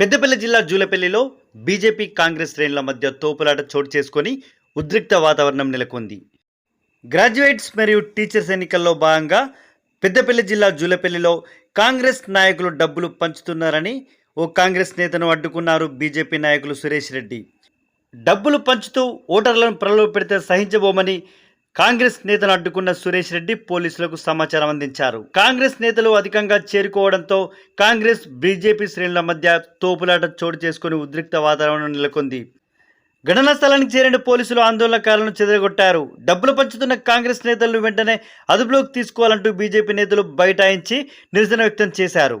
పెద్దపల్లి జిల్లా జూలపల్లిలో బీజేపీ కాంగ్రెస్ శ్రేణుల మధ్య తోపులాట చోటు చేసుకొని ఉద్రిక్త వాతావరణం నెలకొంది. గ్రాడ్యుయేట్స్ మరియు టీచర్స్ ఎన్నికల్లో భాగంగా పెద్దపల్లి జిల్లా జూలపల్లిలో కాంగ్రెస్ నాయకులు డబ్బులు పంచుతున్నారని ఓ కాంగ్రెస్ నేతను అడ్డుకున్నారు బీజేపీ నాయకులు సురేష్ రెడ్డి. డబ్బులు పంచుతూ ఓటర్లను ప్రలోభ పెడితే సహించబోమని కాంగ్రెస్ నేతను అడ్డుకున్న సురేష్ రెడ్డి పోలీసులకు సమాచారం అందించారు. కాంగ్రెస్ నేతలు అధికంగా చేరుకోవడంతో కాంగ్రెస్ బీజేపీ శ్రేణుల మధ్య తోపులాట చోటు చేసుకుని ఉద్రిక్త వాతావరణం నెలకొంది. ఘటనా స్థలానికి చేరిన పోలీసులు ఆందోళనకారులను చెదరగొట్టారు. డబ్బులు పంచుతున్న కాంగ్రెస్ నేతలను వెంటనే అదుపులోకి తీసుకోవాలంటూ బీజేపీ నేతలు బైఠాయించి నిరసన వ్యక్తం చేశారు.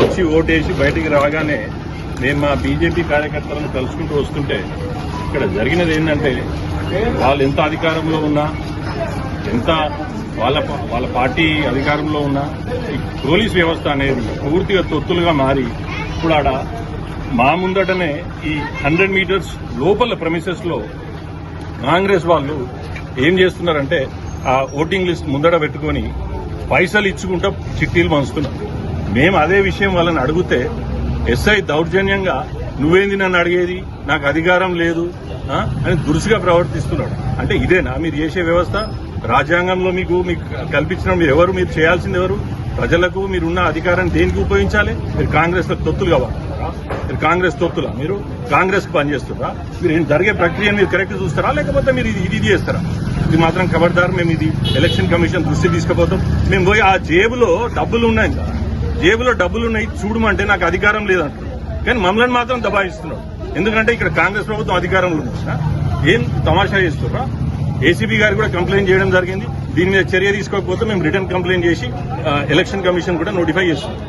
వచ్చి ఓటేసి బయటికి రాగానే నేను మా బీజేపీ కార్యకర్తలను కలుసుకుంటూ వస్తుంటే ఇక్కడ జరిగినది ఏంటంటే వాళ్ళు ఎంత అధికారంలో ఉన్నా ఎంత వాళ్ళ వాళ్ళ పార్టీ అధికారంలో ఉన్నా ఈ పోలీస్ వ్యవస్థ అనేది పూర్తిగా తొత్తులుగా మారి ఇప్పుడు ఆడ మా ముందటనే ఈ హండ్రెడ్ మీటర్స్ లోపల ప్రమిసెస్లో కాంగ్రెస్ వాళ్ళు ఏం చేస్తున్నారంటే ఆ ఓటింగ్ లిస్ట్ ముందడ పెట్టుకొని పైసలు ఇచ్చుకుంటా చిట్టీలు పంచుతున్నారు. మేము అదే విషయం వాళ్ళని అడిగితే ఎస్ఐ దౌర్జన్యంగా నువ్వేంది నన్ను అడిగేది? నాకు అధికారం లేదు. అని దురుసుగా ప్రవర్తిస్తున్నాడు. అంటే ఇదేనా? మీరు చేసే వ్యవస్థ? రాజ్యాంగంలో మీకు మీకు కల్పించిన మీరు ఎవరు? మీరు చేయాల్సింది ఎవరు? ప్రజలకు మీరున్న అధికారాన్ని దేనికి ఉపయోగించాలి? మీరు కాంగ్రెస్ తొత్తులు కావాలి. మీరు కాంగ్రెస్ తొత్తులా? మీరు కాంగ్రెస్ పనిచేస్తున్నారా? మీరు జరిగే ప్రక్రియను మీరు కరెక్ట్ చూస్తారా? లేకపోతే మీరు ఇది ఇది చేస్తారా? ఇది మాత్రం ఖబర్దార్ మేము ఇది ఎలక్షన్ కమిషన్ దృష్టి తీసుకుపోతాం. మేము పోయి ఆ జేబులో డబ్బులు ఉన్నాయి. కదా జేబులో డబ్బులు ఉన్నాయి చూడమంటే నాకు అధికారం లేదంటున్నాడు. కానీ మమ్మల్ని మాత్రం దబాయిస్తున్నాడు. ఎందుకంటే ఇక్కడ కాంగ్రెస్ ప్రభుత్వం అధికారంలో ఉంది ఏం తమాషా చేస్తున్నారా ఏసీబీ గారు కూడా కంప్లైంట్ చేయడం జరిగింది. దీని మీద చర్య తీసుకోకపోతే మేము రిటర్న్ కంప్లైంట్ చేసి ఎలక్షన్ కమిషన్ కూడా నోటిఫై చేస్తున్నాం.